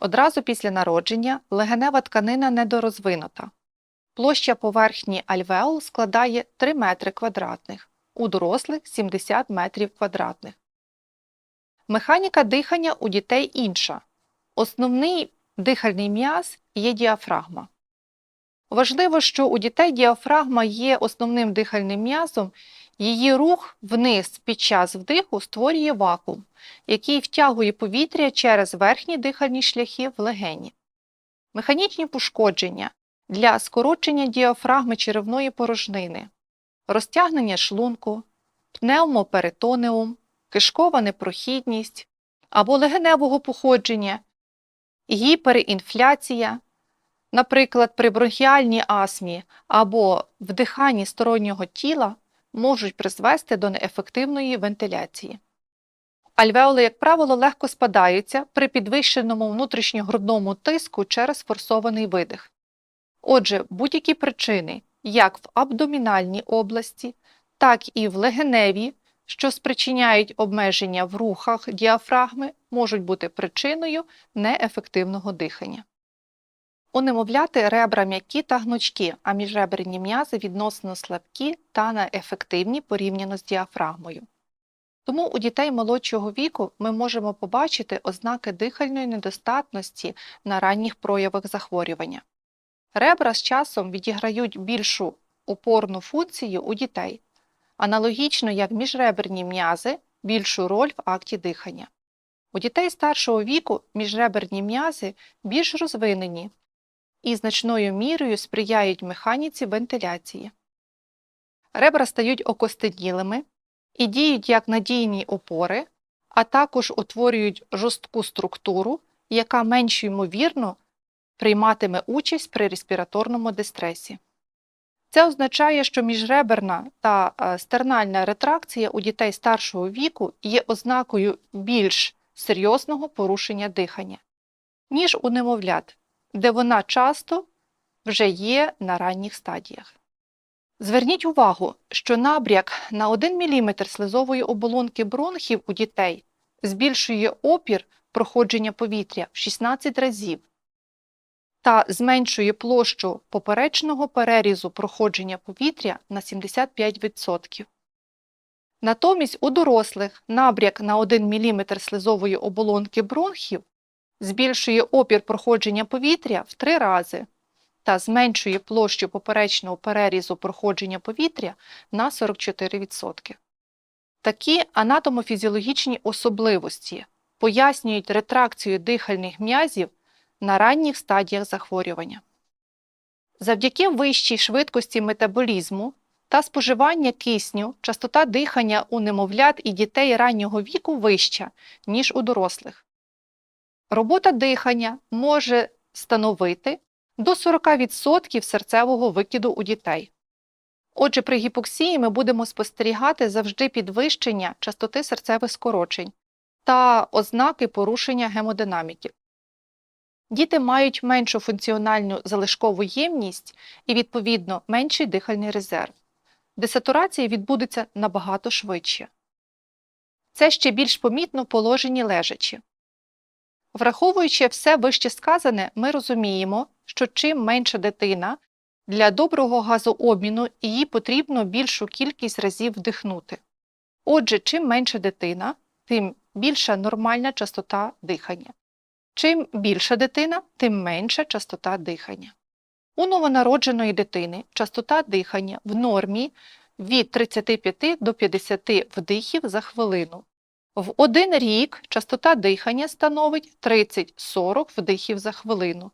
Одразу після народження легенева тканина недорозвинута. Площа поверхні альвеол складає 3 метри квадратних, у дорослих 70 метрів квадратних. Механіка дихання у дітей інша. Основний дихальний м'яз є діафрагма. Важливо, що у дітей діафрагма є основним дихальним м'язом, її рух вниз під час вдиху створює вакуум, який втягує повітря через верхні дихальні шляхи в легені. Механічні пошкодження для скорочення діафрагми черевної порожнини, розтягнення шлунку, пневмоперитонеум, кишкова непрохідність або легеневого походження, гіперінфляція, наприклад, при бронхіальній астмі або вдиханні стороннього тіла можуть призвести до неефективної вентиляції. Альвеоли, як правило, легко спадаються при підвищеному внутрішньогрудному тиску через форсований видих. Отже, будь-які причини, як в абдомінальній області, так і в легеневій, що спричиняють обмеження в рухах діафрагми, можуть бути причиною неефективного дихання. У немовляти ребра м'які та гнучкі, а міжреберні м'язи відносно слабкі та неефективні порівняно з діафрагмою. Тому у дітей молодшого віку ми можемо побачити ознаки дихальної недостатності на ранніх проявах захворювання. Ребра з часом відіграють більшу опорну функцію у дітей, аналогічно як міжреберні м'язи більшу роль в акті дихання. У дітей старшого віку міжреберні м'язи більш розвинені і значною мірою сприяють механіці вентиляції. Ребра стають окостенілими і діють як надійні опори, а також утворюють жорстку структуру, яка менш ймовірно прийматиме участь при респіраторному дистресі. Це означає, що міжреберна та е, стернальна ретракція у дітей старшого віку є ознакою більш серйозного порушення дихання, ніж у немовлят, де вона часто вже є на ранніх стадіях. Зверніть увагу, що набряк на 1 мм слизової оболонки бронхів у дітей збільшує опір проходження повітря в 16 разів та зменшує площу поперечного перерізу проходження повітря на 75%. Натомість у дорослих набряк на 1 мм слизової оболонки бронхів збільшує опір проходження повітря в 3 рази та зменшує площу поперечного перерізу проходження повітря на 44%. Такі анатомофізіологічні особливості пояснюють ретракцію дихальних м'язів на ранніх стадіях захворювання. Завдяки вищій швидкості метаболізму та споживання кисню частота дихання у немовлят і дітей раннього віку вища, ніж у дорослих. Робота дихання може становити до 40% серцевого викиду у дітей. Отже, при гіпоксії ми будемо спостерігати завжди підвищення частоти серцевих скорочень та ознаки порушення гемодинаміки. Діти мають меншу функціональну залишкову ємність і, відповідно, менший дихальний резерв. Десатурація відбудеться набагато швидше. Це ще більш помітно в положенні лежачі. Враховуючи все вище сказане, ми розуміємо, що чим менша дитина, для доброго газообміну їй потрібно більшу кількість разів вдихнути. Отже, чим менша дитина, тим більша нормальна частота дихання. Чим більша дитина, тим менша частота дихання. У новонародженої дитини частота дихання в нормі від 35 до 50 вдихів за хвилину. В один рік частота дихання становить 30-40 вдихів за хвилину.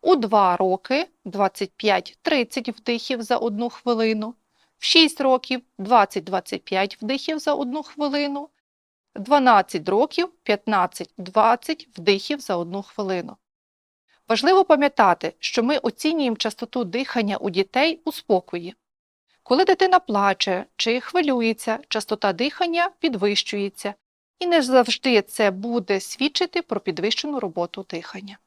У 2 роки 25-30 вдихів за 1 хвилину, в 6 років 20-25 вдихів за 1 хвилину, 12 років 15-20 вдихів за 1 хвилину. Важливо пам'ятати, що ми оцінюємо частоту дихання у дітей у спокої. Коли дитина плаче чи хвилюється, частота дихання підвищується, і не завжди це буде свідчити про підвищену роботу дихання.